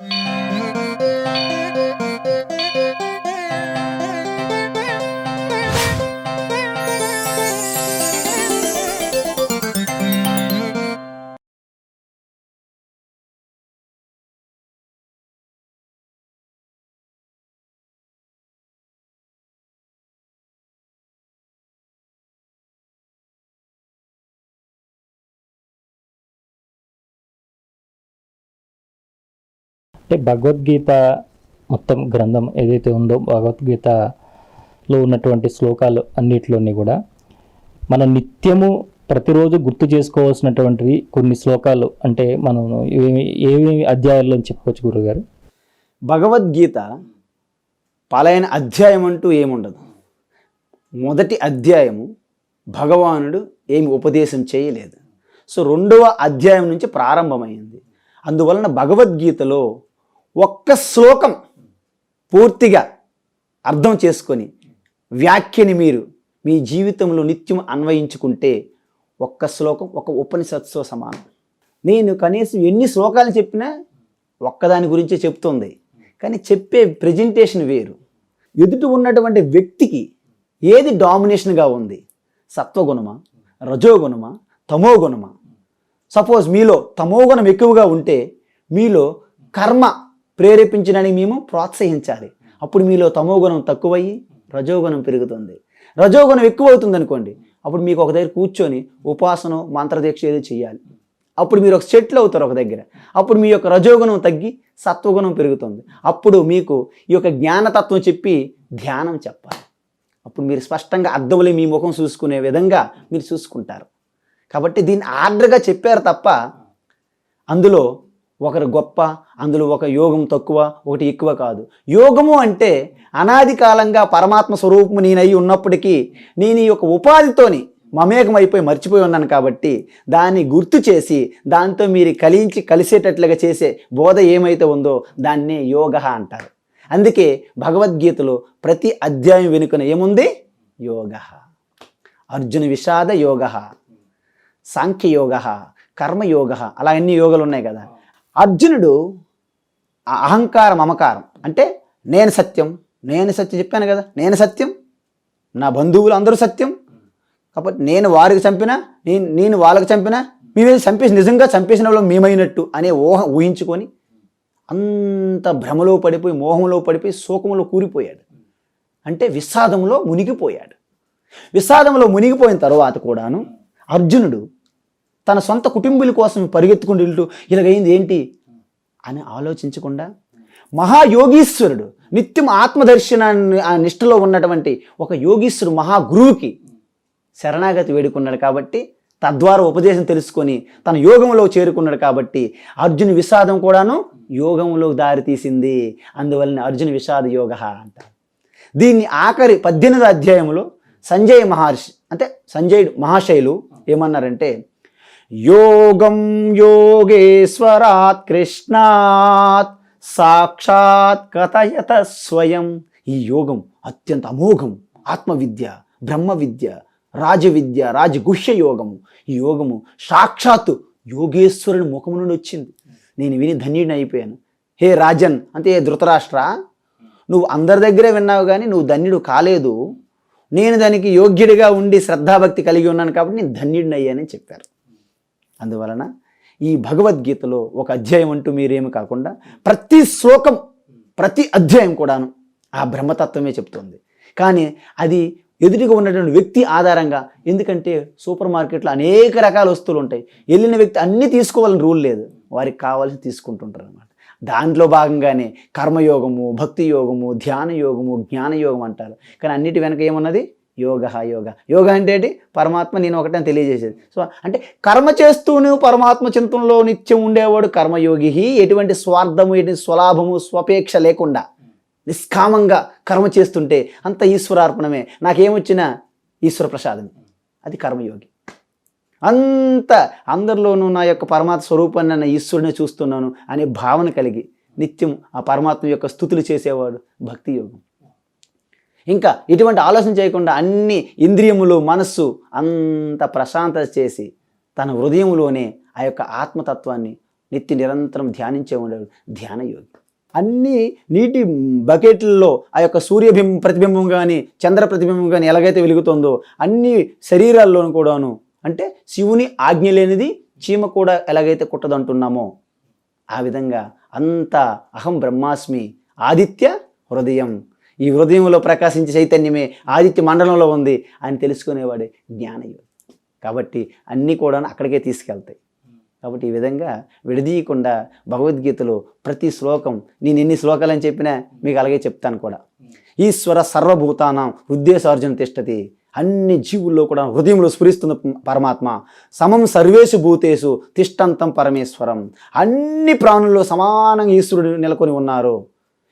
Yeah. అంటే భగవద్గీత మొత్తం గ్రంథం ఏదైతే ఉందో భగవద్గీతలో ఉన్నటువంటి శ్లోకాలు అన్నిటిలోని కూడా మనం నిత్యము ప్రతిరోజు గుర్తు చేసుకోవాల్సినటువంటివి కొన్ని శ్లోకాలు. అంటే మనం ఏమి ఏమేమి అధ్యాయాల్లో చెప్పుకోవచ్చు గురుగారు? భగవద్గీత పలాయన అధ్యాయం అంటూ ఏముండదు. మొదటి అధ్యాయము భగవానుడు ఏమి ఉపదేశం చేయలేదు. సో రెండవ అధ్యాయం నుంచి ప్రారంభమైంది. అందువలన భగవద్గీతలో ఒక్క శ్లోకం పూర్తిగా అర్థం చేసుకొని వ్యాఖ్యని మీరు మీ జీవితంలో నిత్యం అన్వయించుకుంటే ఒక్క శ్లోకం ఒక ఉపనిషత్తో సమానం. నేను కనీసం ఎన్ని శ్లోకాలు చెప్పినా ఒక్కదాని గురించే చెప్తుంది. కానీ చెప్పే ప్రజెంటేషన్ వేరు. ఎదుటి ఉన్నటువంటి వ్యక్తికి ఏది డామినేషన్గా ఉంది? సత్వగుణమా? రజోగుణమా? తమోగుణమా? సపోజ్ మీలో తమోగుణం ఎక్కువగా ఉంటే మీలో కర్మ ప్రేరేపించడానికి మేము ప్రోత్సహించాలి. అప్పుడు మీలో తమోగుణం తక్కువయ్యి రజోగుణం పెరుగుతుంది. రజోగుణం ఎక్కువ అవుతుంది అనుకోండి అప్పుడు మీకు ఒక దగ్గర కూర్చొని ఉపాసన మంత్రదీక్ష ఏదో చేయాలి అప్పుడు మీరు ఒక సెటిల్ అవుతారు ఒక దగ్గర. అప్పుడు మీ యొక్క రజోగుణం తగ్గి సత్వగుణం పెరుగుతుంది. అప్పుడు మీకు ఈ యొక్క జ్ఞానతత్వం చెప్పి ధ్యానం చెప్పాలి. అప్పుడు మీరు స్పష్టంగా అర్థంలో మీ ముఖం చూసుకునే విధంగా మీరు చూసుకుంటారు. కాబట్టి దీన్ని ఆర్డర్గా చెప్పారు తప్ప అందులో ఒకరు గొప్ప అందులో ఒక యోగం తక్కువ ఒకటి ఎక్కువ కాదు. యోగము అంటే అనాది కాలంగా పరమాత్మ స్వరూపము నేనయి ఉన్నప్పటికీ నేను ఈ యొక్క ఉపాధితోని మమేకమైపోయి అయిపోయి మర్చిపోయి ఉన్నాను కాబట్టి దాన్ని గుర్తు చేసి దాంతో మీరు కలించి కలిసేటట్లుగా చేసే బోధ ఏమైతే ఉందో దాన్నే యోగ అంటారు. అందుకే భగవద్గీతలో ప్రతి అధ్యాయం వెనుకన ఏముంది? యోగ. అర్జున విషాద యోగ సాంఖ్యయోగ కర్మయోగ అలా అన్ని యోగాలు ఉన్నాయి కదా? అర్జునుడు ఆ అహంకారం మమకారం. అంటే నేను సత్యం నేను సత్యం చెప్పాను కదా నేను సత్యం నా బంధువులు అందరూ సత్యం. కాబట్టి నేను వారికి చంపినా నేను నేను వాళ్ళకి చంపినా మేమే చంపేసి నిజంగా చంపేసిన వాళ్ళు మేమైనట్టు అనే ఊహ ఊహించుకొని అంత భ్రమలో పడిపోయి మోహంలో పడిపోయి శోకంలో కూరిపోయాడు. అంటే విషాదంలో మునిగిపోయాడు. విషాదంలో మునిగిపోయిన తర్వాత కూడాను అర్జునుడు తన సొంత కుటుంబీల కోసం పరిగెత్తుకుని వెళ్తూ ఇలాగైంది ఏంటి? అని ఆలోచించకుండా మహాయోగీశ్వరుడు నిత్యం ఆత్మదర్శనాన్ని ఆ నిష్ఠలో ఉన్నటువంటి ఒక యోగీశ్వరుడు మహాగురువుకి శరణాగతి వేడుకున్నాడు కాబట్టి తద్వారా ఉపదేశం తెలుసుకొని తన యోగంలో చేరుకున్నాడు కాబట్టి అర్జున్ విషాదం కూడాను యోగంలో దారితీసింది అందువలన అర్జున్ విషాద యోగ అంటారు. దీన్ని ఆఖరి పద్దెనిమిది అధ్యాయంలో సంజయ్ మహర్షి అంటే సంజయ్ మహాశైలు ఏమన్నారంటే యోగం యోగేశ్వరాత్ కృష్ణాత్ సాక్షాత్ కథయత స్వయం ఈ యోగం అత్యంత అమోఘం ఆత్మవిద్య బ్రహ్మ విద్య రాజవిద్య రాజగుహ్య యోగము. ఈ యోగము సాక్షాత్తు యోగేశ్వరుని ముఖం నుండి వచ్చింది. నేను విని ధన్యుడిని అయిపోయాను. హే రాజన్ అంటే ఏ ధృతరాష్ట్ర నువ్వు అందరి దగ్గరే విన్నావు కానీ నువ్వు ధన్యుడు కాలేదు. నేను దానికి యోగ్యుడిగా ఉండి శ్రద్ధాభక్తి కలిగి ఉన్నాను కాబట్టి నేను ధన్యుడిని అయ్యానని చెప్పారు. అందువలన ఈ భగవద్గీతలో ఒక అధ్యాయం అంటూ మీరేమి కాకుండా ప్రతి శ్లోకం ప్రతి అధ్యాయం కూడాను ఆ బ్రహ్మతత్వమే చెప్తుంది. కానీ అది ఎదుటిగా ఉన్నటువంటి వ్యక్తి ఆధారంగా ఎందుకంటే సూపర్ మార్కెట్లో అనేక రకాల వస్తువులు ఉంటాయి. వెళ్ళిన వ్యక్తి అన్నీ తీసుకోవాలని రూల్ లేదు. వారికి కావాల్సి తీసుకుంటుంటారు అనమాట దాంట్లో భాగంగానే కర్మయోగము భక్తి యోగము ధ్యాన యోగము జ్ఞాన యోగం అంటారు. కానీ అన్నిటి వెనక ఏమున్నది? యోగ యోగ. యోగ అంటే ఏంటి? పరమాత్మ నేను ఒకటే తెలియజేసేది. సో అంటే కర్మ చేస్తూనే పరమాత్మ చింతనలో నిత్యం ఉండేవాడు కర్మయోగి ఎటువంటి స్వార్థము ఎటువంటి స్వలాభము స్వపేక్ష లేకుండా నిష్కామంగా కర్మ చేస్తుంటే అంత ఈశ్వరార్పణమే. నాకేమొచ్చినా ఈశ్వర ప్రసాదం అది కర్మయోగి. అంత అందరిలోనూ నా యొక్క పరమాత్మ స్వరూపాన్ని నా ఈశ్వరుని చూస్తున్నాను అనే భావన కలిగి నిత్యం ఆ పరమాత్మ యొక్క స్థుతులు చేసేవాడు భక్తి యోగం ఇంకా ఇటువంటి ఆలోచన చేయకుండా అన్ని ఇంద్రియములు మనస్సు అంత ప్రశాంతత చేసి తన హృదయంలోనే ఆ యొక్క ఆత్మతత్వాన్ని నిత్య నిరంతరం ధ్యానించే ఉండేవాడు ధ్యాన యోగి. అన్ని నీటి బకెట్లలో ఆ యొక్క సూర్యబింబం ప్రతిబింబం కానీ చంద్ర ప్రతిబింబం కానీ ఎలాగైతే వెలుగుతుందో అన్ని శరీరాల్లోనూ కూడాను అంటే శివుని ఆజ్ఞ లేనిది చీమ కూడా ఎలాగైతే కుట్టదంటున్నామో ఆ విధంగా అంత అహం బ్రహ్మాస్మి ఆదిత్య హృదయం ఈ హృదయంలో ప్రకాశించే చైతన్యమే ఆదిత్య మండలంలో ఉంది అని తెలుసుకునేవాడే జ్ఞానయోగి. కాబట్టి అన్నీ కూడా అక్కడికే తీసుకెళ్తాయి. కాబట్టి ఈ విధంగా విడదీయకుండా భగవద్గీతలో ప్రతి శ్లోకం నేను ఎన్ని శ్లోకాలని చెప్పినా మీకు అలాగే చెప్తాను కూడా. ఈశ్వర సర్వభూతానం ఉద్దేశార్జున తిష్టతి. అన్ని జీవుల్లో కూడా హృదయంలో స్ఫురిస్తున్న పరమాత్మ. సమం సర్వేషు భూతేషు తిష్టంతం పరమేశ్వరం. అన్ని ప్రాణుల్లో సమానంగా ఈశ్వరుడు నెలకొని ఉన్నారు.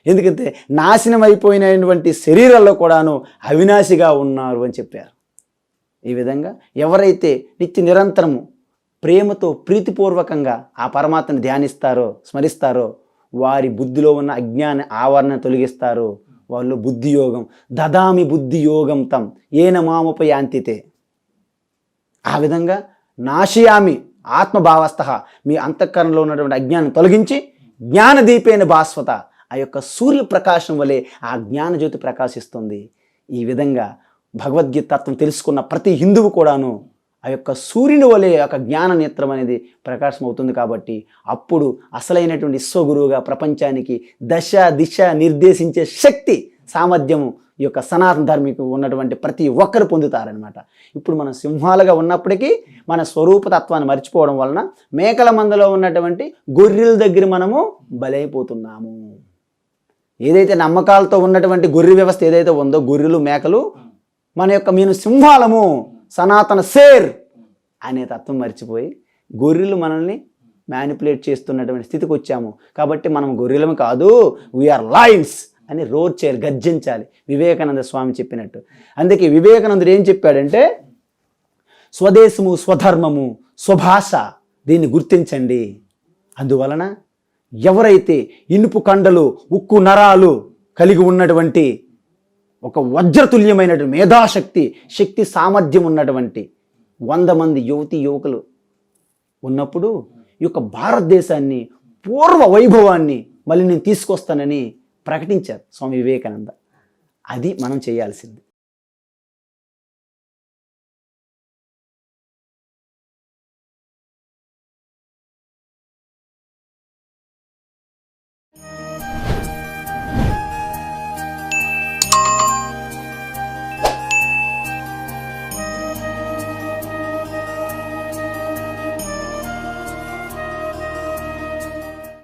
ఎందుకంటే నాశనం అయిపోయినటువంటి శరీరాల్లో కూడాను అవినాశిగా ఉన్నారు అని చెప్పారు. ఈ విధంగా ఎవరైతే నిత్య నిరంతరము ప్రేమతో ప్రీతిపూర్వకంగా ఆ పరమాత్మను ధ్యానిస్తారో స్మరిస్తారో వారి బుద్ధిలో ఉన్న అజ్ఞాన ఆవరణ తొలగిస్తారు వాళ్ళు బుద్ధి యోగం దదామి బుద్ధి యోగం తం ఏన మాముపై యాంతితే. ఆ విధంగా నాశయామి ఆత్మభావస్థ మీ అంతఃకరణలో ఉన్నటువంటి అజ్ఞానం తొలగించి జ్ఞానదీపేన భాస్వత ఆ యొక్క సూర్యప్రకాశం వలె ఆ జ్ఞానజ్యోతి ప్రకాశిస్తుంది. ఈ విధంగా భగవద్గీత తత్వం తెలుసుకున్న ప్రతి హిందువు కూడాను ఆ యొక్క సూర్యుని వలె ఆ యొక్క జ్ఞాన నేత్రం అనేది ప్రకాశం అవుతుంది కాబట్టి అప్పుడు అసలైనటువంటి విశ్వగురువుగా ప్రపంచానికి దశ దిశ నిర్దేశించే శక్తి సామర్థ్యము ఈ యొక్క సనాతన ధర్మికు ఉన్నటువంటి ప్రతి ఒక్కరు పొందుతారనమాట ఇప్పుడు మనం సింహాలుగా ఉన్నప్పటికీ మన స్వరూపతత్వాన్ని మర్చిపోవడం వలన మేకల మందలో ఉన్నటువంటి గొర్రెల దగ్గర మనము బలైపోతున్నాము. ఏదైతే నమ్మకాలతో ఉన్నటువంటి గొర్రె వ్యవస్థ ఏదైతే ఉందో గొర్రెలు మేకలు మన యొక్క మీను సింహాలము సనాతన సేర్ అనే తత్వం మర్చిపోయి గొర్రెలు మనల్ని మ్యానిపులేట్ చేస్తున్నటువంటి స్థితికి వచ్చాము. కాబట్టి మనం గొర్రెలము కాదు వీఆర్ లైన్స్ అని రోర్ చేయాలి గర్జించాలి. వివేకానంద స్వామి చెప్పినట్టు. అందుకే వివేకానందుడు ఏం చెప్పాడంటే స్వదేశము స్వధర్మము స్వభాష దీన్ని గుర్తించండి. అందువలన ఎవరైతే ఇనుపు కండలు ఉక్కు నరాలు కలిగి ఉన్నటువంటి ఒక వజ్రతుల్యమైనటువంటి మేధాశక్తి శక్తి సామర్థ్యం ఉన్నటువంటి వంద మంది యువతి యువకులు ఉన్నప్పుడు ఈ యొక్క భారతదేశాన్ని పూర్వ వైభవాన్ని మళ్ళీ నేను తీసుకొస్తానని ప్రకటించారు స్వామి వివేకానంద. అది మనం చేయాల్సింది.